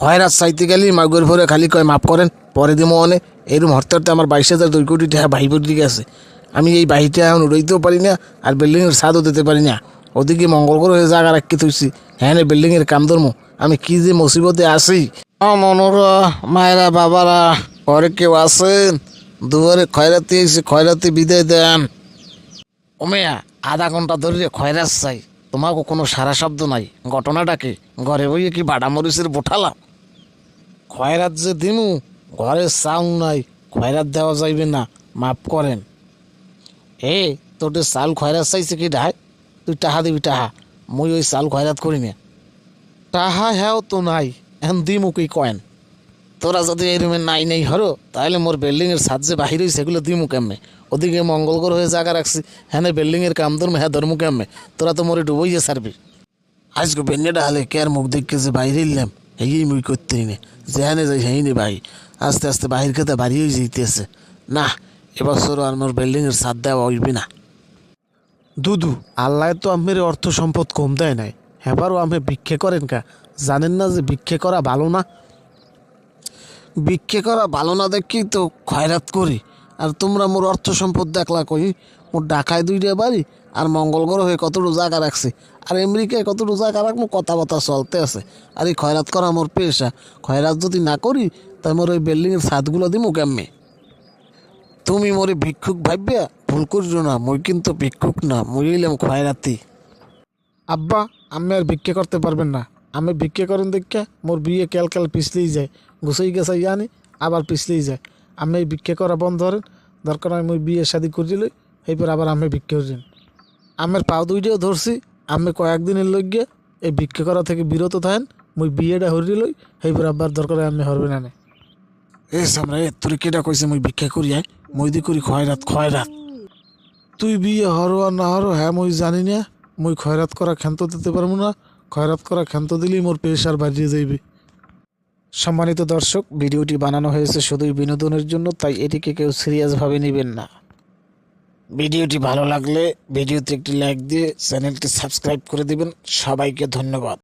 হয়রাত চাইতে গেলি মাগুর ভরে খালি কয় মাফ করেন পরে দিমো অনে এরম হরতে হরতে আমার বাইশ হাজার দুই কোটি টাকা বাহি পড়ে গেছে আমি এই বাহিটা এখন উড়াইতেও পারি না আর বিল্ডিংয়ের ছাদও দিতে পারি না। ওদিকে মঙ্গল করে জায়গা রাখি থইছি হ্যাঁ বিল্ডিংয়ের কাম ধর্ম আমি কি যে মুসিবতে আসি ও মনোরা মায়েরা বাবারা ঘরে কেউ আছেন দুয়ারে খয়রাতি এসে খয়রাতি বিদায় দেন। ওমেয়া আধা ঘণ্টা ধরে খয়রাস চাই। তোমাকে কোনো সারা শব্দ নাই। ঘটনাটাকে ঘরে বইয়ে কি বাড়া মরিচের বোঠালাম। খয়রাত যে দিমু, ঘরে চাউন নাই, খয়রাত দেওয়া যাইবে না, মাফ করেন। এ তোদের চাল খয়রাত চাইছে কি ডাই তুই টাহা দিবি টাহা, মুই ওই চাল খয়রাত করি না। টাহা হ্যাও তো নাই, এখন দিমু কি কয়েন? তোরা যদি এই রুমে নাই নেই হরো তাহলে মোর বিল্ডিং এর ছাদ যে বাহির হয়েছে সেগুলো দিমু কেমনে? ওদিকে মঙ্গলকর হয়ে জায়গা রাখছি হ্যাঁ বিল্ডিংয়ের কাম ধর্ম হ্যাঁ ধর্ম কেমনে? তোরা তো মোরে ডুবইয়ে সারবি আজকে বেন্নেটা কে আর মুখ দেখকে যে বাইরে এলাম? এই মুই করতেই নে যেখানে যাই সেই নে ভাই। আস্তে আস্তে বাহির খেতে বাড়ি হয়ে যেতেছে না এবছর আর মোর বিল্ডিং এর ছাদ দেওয়া হইবে না। দুদু আল্লাহ তো আমের অর্থ সম্পদ কম দেয় নাই। এবারও আমি ভিক্ষে করেন কা? জানেন না যে ভিক্ষে করা ভালো না? ভিক্ষে করা ভালো না দেখি তো খয়রাত করি। আর তোমরা মোর অর্থ সম্পদ দেখলা কই? মোর ঢাকায় দুইটা বাড়ি আর মঙ্গল গ্রহে কতটুকু জায়গা রাখছে। আর আমেরিকায় কতটুকু জায়গা রাখব, কথাবার্তা চলতে আছে। আর এই খয়রাত করা মোর পেশা। খয়রাত যদি না করি তাই মোর ওই বিল্ডিংয়ের ছাদগুলো দিমু কেমনে? তুমি মোরে ভিক্ষুক ভাববে ভুল করিও না। মই কিন্তু ভিক্ষুক না, মই এলাম খয়রাতি। আব্বা, আমি আর ভিক্ষে করতে পারবেন না। আমি ভিক্ষে করেন দেখে মোর বিয়ে ক্যাল ক্যাল পিছলেই যায়। গুছাই গেছাই আনি, আবার পিছলেই যায়। আমি এই ভিক্ষে করা বন্ধ ধরেন দরকার হয় মই বিয়ে শাদি করে লই এইপর আবার আমি ভিক্ষে করেন আমের পাও দুইটাও ধরছি আমি কয়েকদিনের লইগে এই ভিক্ষে করা থেকে বিরত থাকেন মই বিয়েটা হরি লই এইপর আবার দরকার আমি হরবে না নে। এ সামনে তোর কেটা কইছে মই ভিক্ষা করি আয়? মই দি করি খয়রাত খয়রাত। তুই বিয়ে হরো আর না হরো হ্যাঁ মুই জানি না মই খয়রাত করা ক্ষান্ত দিতে পারব না খয়রাত করা ক্ষান্ত দিলেই মোর পেশার বাড়িয়ে যাইবে। সম্মানিত দর্শক ভিডিওটি বানানো হয়েছে শুধুই বিনোদনের জন্য তাই এটিকে কেউ সিরিয়াসভাবে নেবেন না। ভিডিওটি ভালো লাগলে ভিডিওতে একটি লাইক দিয়ে চ্যানেলটি সাবস্ক্রাইব করে দিবেন। সবাইকে ধন্যবাদ।